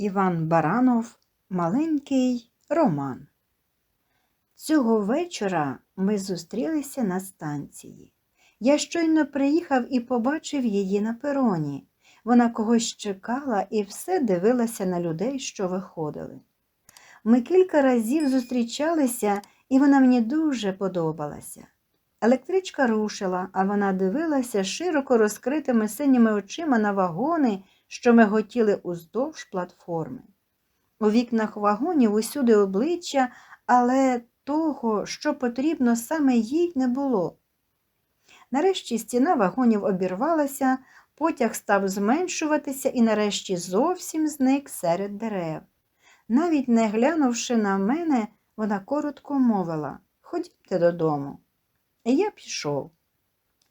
Іван Баранов Маленький роман. Цього вечора ми зустрілися на станції. Я щойно приїхав і побачив її на пероні. Вона когось чекала і все дивилася на людей, що виходили. Ми кілька разів зустрічалися, і вона мені дуже подобалася. Електричка рушила, а вона дивилася широко розкритими синіми очима на вагони, що миготіли уздовж платформи. У вікнах вагонів усюди обличчя, але того, що потрібно саме їй, не було. Нарешті стіна вагонів обірвалася, потяг став зменшуватися і нарешті зовсім зник серед дерев. Навіть не глянувши на мене, вона коротко мовила Ходімте додому. І я пішов.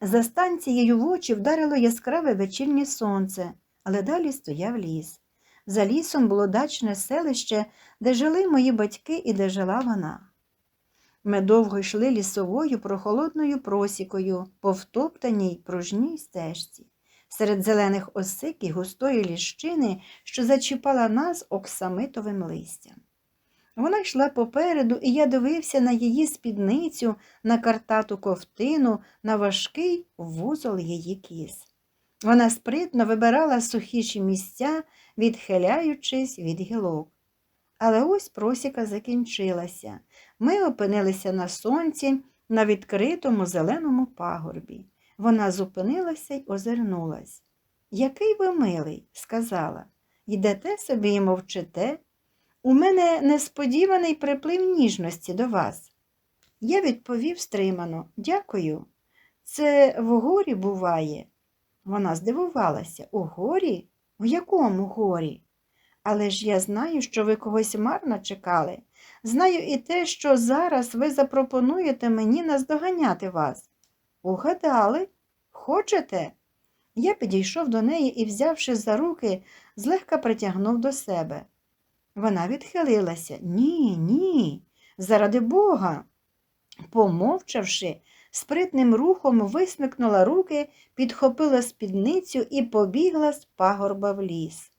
За станцією в очі вдарило яскраве вечірнє сонце, але далі стояв ліс. За лісом було дачне селище, де жили мої батьки і де жила вона. Ми довго йшли лісовою прохолодною просікою по втоптаній пружній стежці, серед зелених осик і густої ліщини, що зачіпала нас оксамитовим листям. Вона йшла попереду, і я дивився на її спідницю, на картату ковтину, на важкий вузол її кіз. Вона спритно вибирала сухіші місця, відхиляючись від гілок. Але ось просіка закінчилася. Ми опинилися на сонці на відкритому зеленому пагорбі. Вона зупинилася й озирнулась. Який ви милий, сказала. Йдете собі і мовчите. У мене несподіваний приплив ніжності до вас. Я відповів стримано Дякую. Це в горі буває. Вона здивувалася. У горі? У якому горі? Але ж я знаю, що ви когось марно чекали. Знаю і те, що зараз ви запропонуєте мені наздоганяти вас. Угадали? Хочете? Я підійшов до неї і, взявши за руки, злегка притягнув до себе. Вона відхилилася. Ні, ні, заради Бога. Помовчавши, спритним рухом висмикнула руки, підхопила спідницю і побігла з пагорба в ліс.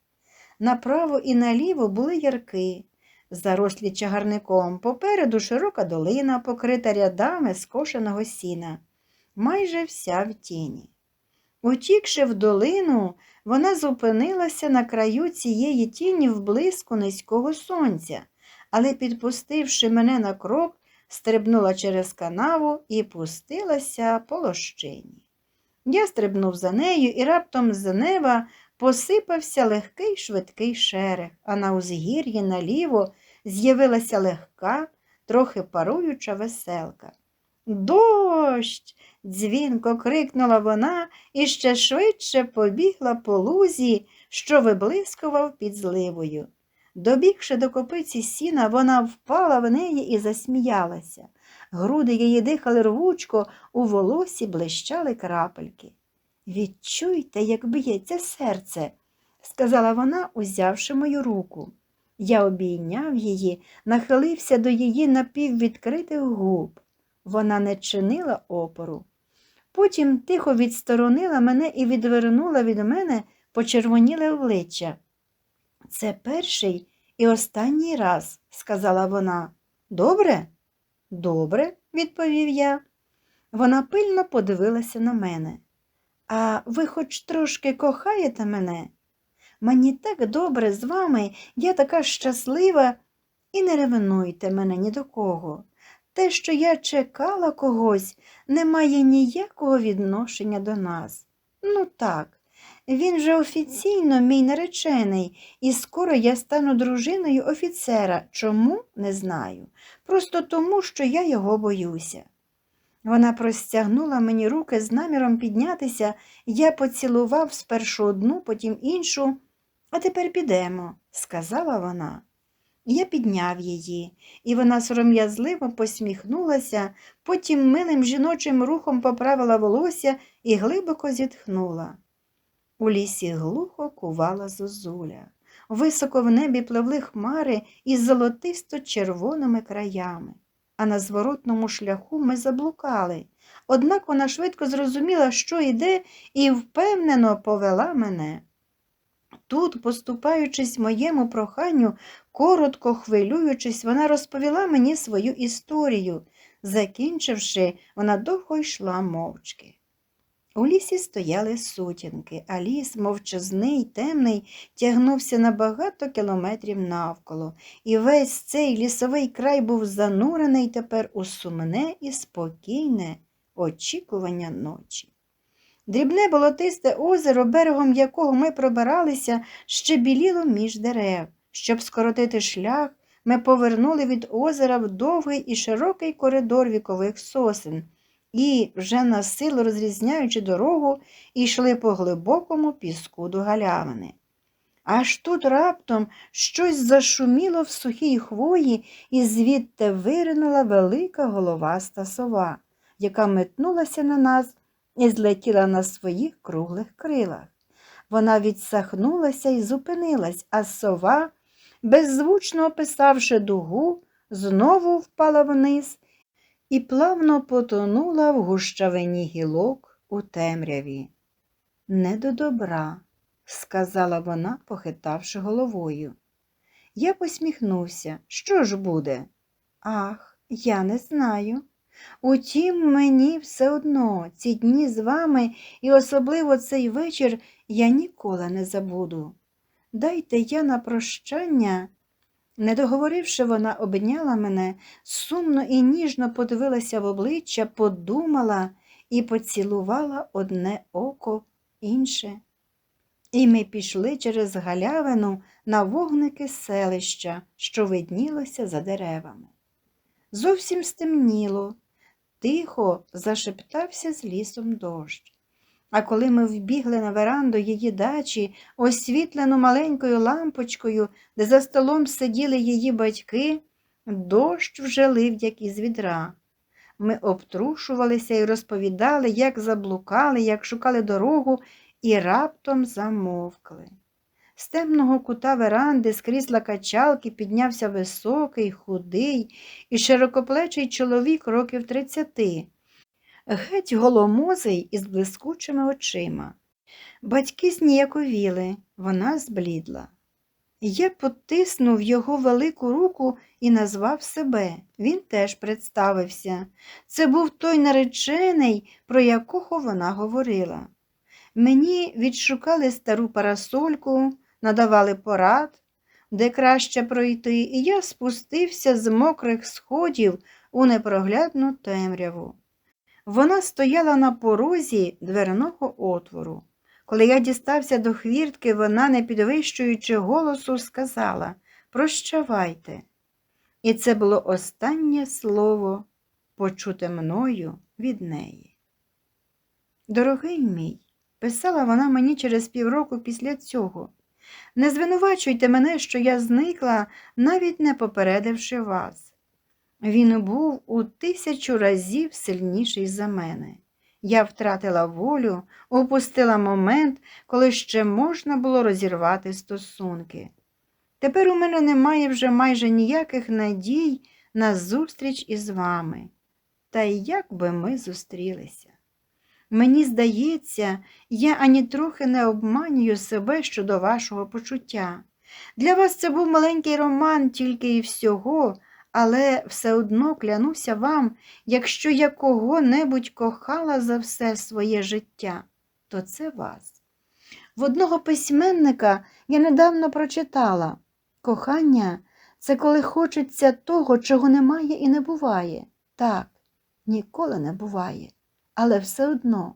Направо і наліво були ярки, зарослі чагарником, попереду широка долина, покрита рядами скошеного сіна, майже вся в тіні. Утікши в долину, вона зупинилася на краю цієї тіні в блиску низького сонця, але, підпустивши мене на крок, стрибнула через канаву і пустилася по лощині. Я стрибнув за нею і раптом з неба посипався легкий швидкий шерех, а на узгір'ї наліво з'явилася легка, трохи паруюча веселка. Дощ! дзвінко крикнула вона і ще швидше побігла по лузі, що виблискував під зливою. Добігши до копиці сіна, вона впала в неї і засміялася. Груди її дихали рвучко, у волосі блищали крапельки. Відчуйте, як б'ється серце, сказала вона, узявши мою руку. Я обійняв її, нахилився до її напіввідкритих губ. Вона не чинила опору. Потім тихо відсторонила мене і відвернула від мене почервоніле обличчя. Це перший і останній раз, сказала вона. Добре? Добре, відповів я. Вона пильно подивилася на мене. А ви хоч трошки кохаєте мене? Мені так добре з вами, я така щаслива, і не ревнуйте мене ні до кого. Те, що я чекала когось, не має ніякого відношення до нас. Ну так, він же офіційно мій наречений, і скоро я стану дружиною офіцера. Чому не знаю. Просто тому, що я його боюся. Вона простягнула мені руки з наміром піднятися, я поцілував спершу одну, потім іншу. А тепер підемо, сказала вона. Я підняв її, і вона сором'язливо посміхнулася, потім милим жіночим рухом поправила волосся і глибоко зітхнула. У лісі глухо кувала зозуля. Високо в небі пливли хмари із золотисто-червоними краями, а на зворотному шляху ми заблукали. Однак вона швидко зрозуміла, що йде, і впевнено повела мене. Тут, поступаючись моєму проханню, коротко хвилюючись, вона розповіла мені свою історію. Закінчивши, вона довго йшла мовчки. У лісі стояли сутінки, а ліс, мовчазний, темний, тягнувся на багато кілометрів навколо, і весь цей лісовий край був занурений тепер у сумне і спокійне очікування ночі. Дрібне болотисте озеро, берегом якого ми пробиралися, ще біліло між дерев. Щоб скоротити шлях, ми повернули від озера в довгий і широкий коридор вікових сосен і, вже на силу розрізняючи дорогу, йшли по глибокому піску до галявини. Аж тут раптом щось зашуміло в сухій хвої, і звідти виринула велика головаста сова, яка метнулася на нас і злетіла на своїх круглих крилах. Вона відсахнулася і зупинилась, а сова, беззвучно описавши дугу, знову впала вниз і плавно потонула в гущавині гілок у темряві. Не до добра, сказала вона, похитавши головою. Я посміхнувся. Що ж буде? Ах, я не знаю. Утім, мені все одно ці дні з вами і особливо цей вечір я ніколи не забуду. Дайте я на прощання. Не договоривши, вона обняла мене, сумно і ніжно подивилася в обличчя, подумала і поцілувала одне око інше. І ми пішли через галявину на вогники селища, що виднілося за деревами. Зовсім стемніло, тихо зашептався з лісом дощ. А коли ми вбігли на веранду її дачі, освітлену маленькою лампочкою, де за столом сиділи її батьки, дощ вже лив, як із відра. Ми обтрушувалися і розповідали, як заблукали, як шукали дорогу, і раптом замовкли. З темного кута веранди, з крісла качалки піднявся високий, худий і широкоплечий чоловік років тридцяти геть голомозий із блискучими очима. Батьки зніяковіли, вона зблідла. Я потиснув його велику руку і назвав себе. Він теж представився. Це був той наречений, про якого вона говорила. Мені відшукали стару парасольку, надавали порад, де краще пройти, і я спустився з мокрих сходів у непроглядну темряву. Вона стояла на порозі дверного отвору. Коли я дістався до хвіртки, вона, не підвищуючи голосу, сказала Прощавайте. І це було останнє слово, почуте мною від неї. Дорогий мій, писала вона мені через півроку після цього. Не звинувачуйте мене, що я зникла, навіть не попередивши вас. Він був у тисячу разів сильніший за мене. Я втратила волю, упустила момент, коли ще можна було розірвати стосунки. Тепер у мене немає вже майже ніяких надій на зустріч із вами. Та як би ми зустрілися? Мені здається, я ані трохи не обманюю себе щодо вашого почуття. Для вас це був маленький роман тільки і всього але все одно клянуся вам, якщо я кого-небудь кохала за все своє життя, то це вас. В одного письменника я недавно прочитала кохання це коли хочеться того, чого немає і не буває. Так, ніколи не буває, але все одно.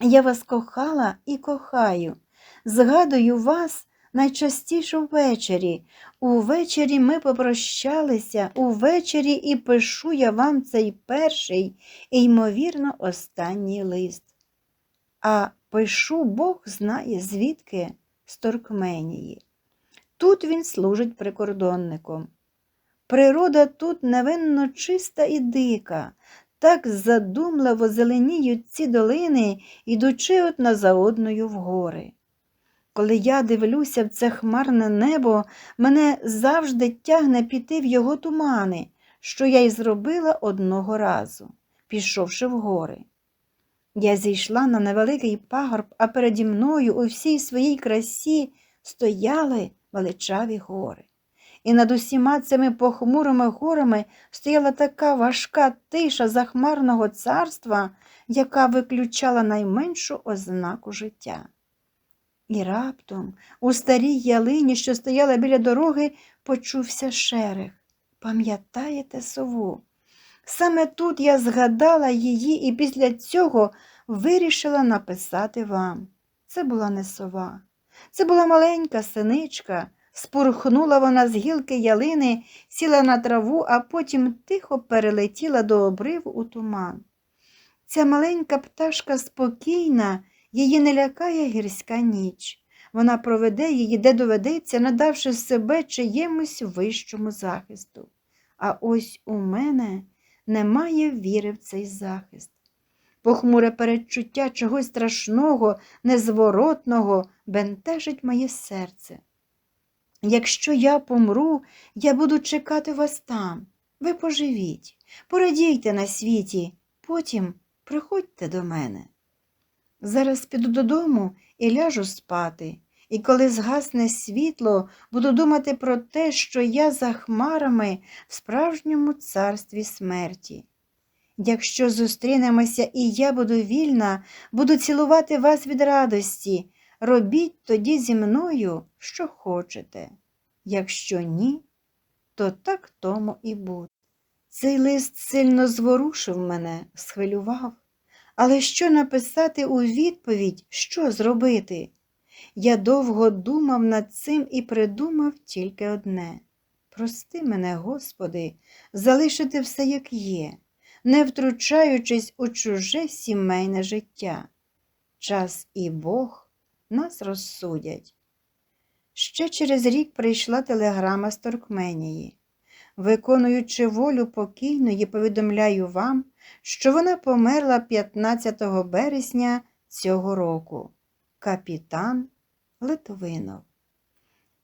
Я вас кохала і кохаю, згадую вас найчастіше ввечері. Увечері ми попрощалися, увечері і пишу я вам цей перший і, ймовірно, останній лист. А пишу Бог знає, звідки з Туркменії. Тут він служить прикордонником. Природа тут невинно чиста і дика, так задумливо зеленіють ці долини, ідучи одна за одною в гори. Коли я дивлюся в це хмарне небо, мене завжди тягне піти в його тумани, що я й зробила одного разу, пішовши в гори. Я зійшла на невеликий пагорб, а переді мною у всій своїй красі стояли величаві гори. І над усіма цими похмурими горами стояла така важка тиша захмарного царства, яка виключала найменшу ознаку життя. І раптом у старій ялині, що стояла біля дороги, почувся шерех. Пам'ятаєте сову? Саме тут я згадала її і після цього вирішила написати вам. Це була не сова, це була маленька синичка. Спурхнула вона з гілки ялини, сіла на траву, а потім тихо перелетіла до обриву у туман. Ця маленька пташка спокійна, її не лякає гірська ніч. Вона проведе її, де доведеться, надавши себе чиємусь вищому захисту. А ось у мене немає віри в цей захист. Похмуре передчуття чогось страшного, незворотного бентежить моє серце. Якщо я помру, я буду чекати вас там. Ви поживіть, порадійте на світі, потім приходьте до мене. Зараз піду додому і ляжу спати, і коли згасне світло, буду думати про те, що я за хмарами в справжньому царстві смерті. Якщо зустрінемося і я буду вільна, буду цілувати вас від радості, робіть тоді зі мною, що хочете. Якщо ні, то так тому і буде. Цей лист сильно зворушив мене, схвилював. Але що написати у відповідь, що зробити? Я довго думав над цим і придумав тільки одне прости мене, Господи, залишити все, як є, не втручаючись у чуже сімейне життя. Час і Бог нас розсудять. Ще через рік прийшла телеграма з Торкменії. Виконуючи волю покійної, повідомляю вам, що вона померла 15 березня цього року. Капітан Литвинов.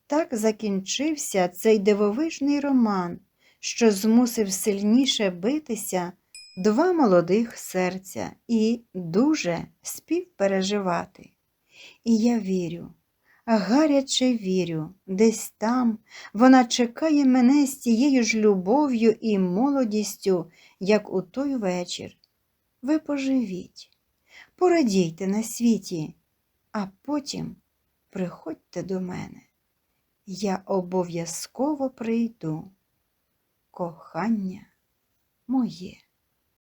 Так закінчився цей дивовижний роман, що змусив сильніше битися два молодих серця і дуже співпереживати. І я вірю, гаряче вірю, десь там вона чекає мене з тією ж любов'ю і молодістю, як у той вечір. Ви поживіть, порадійте на світі, а потім приходьте до мене. Я обов'язково прийду. Кохання моє.